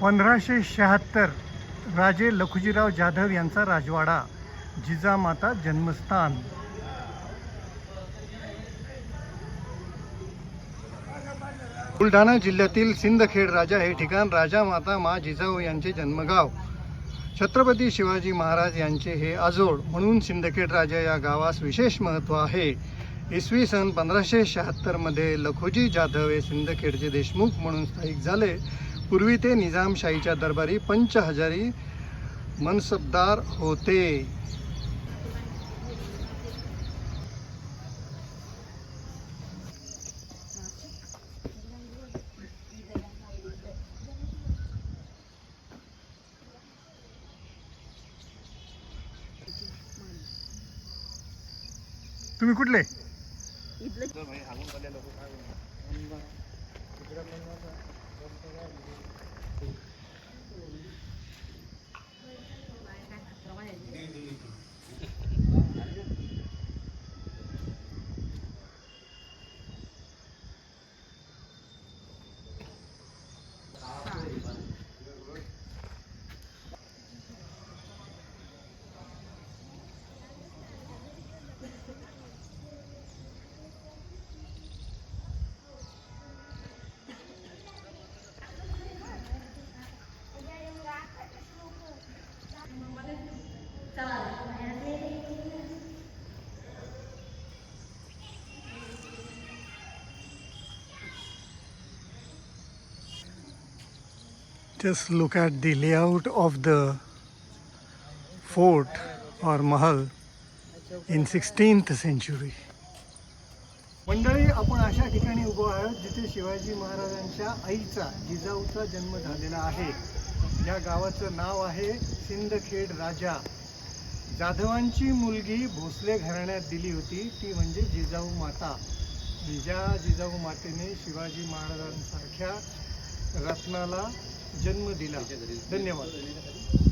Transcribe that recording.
पंधराशे शहात्तर राजे लखुजीराव जाधव यांचा राजवाडा जिजामाता जन्मस्थान. बुलढाणा जिल्ह्यातील सिंदखेड राजा हे ठिकाण राजा माता मा जिजाऊ यांचे जन्मगाव. छत्रपती शिवाजी महाराज यांचे हे आजोड म्हणून सिंदखेड राजा या गावास विशेष महत्त्व आहे. इसवी सन पंधराशे शहात्तरमध्ये लखोजी जाधव हे सिंदखेडचे देशमुख म्हणून स्थायिक झाले. पूर्वी ते निजामशाहीच्या दरबारी पंच हजारी मनसबदार होते. तुम्ही कुठले? Just look at the layout of the fort or mahal in 16th century. मंडळी आपण अशा ठिकाणी उभो आहोत जिथे शिवाजी महाराजांच्या आईचा जिजाऊचा जन्म झालेला आहे. या गावाचं नाव आहे सिंदखेड राजा. जाधवांची मुलगी भोसले घराण्यात दिली होती. ती म्हणजे जिजाऊ माता. ज्या जिजाऊ मातेने शिवाजी महाराजांसारख्या रत्नाला जन्म दिला. धन्यवाद.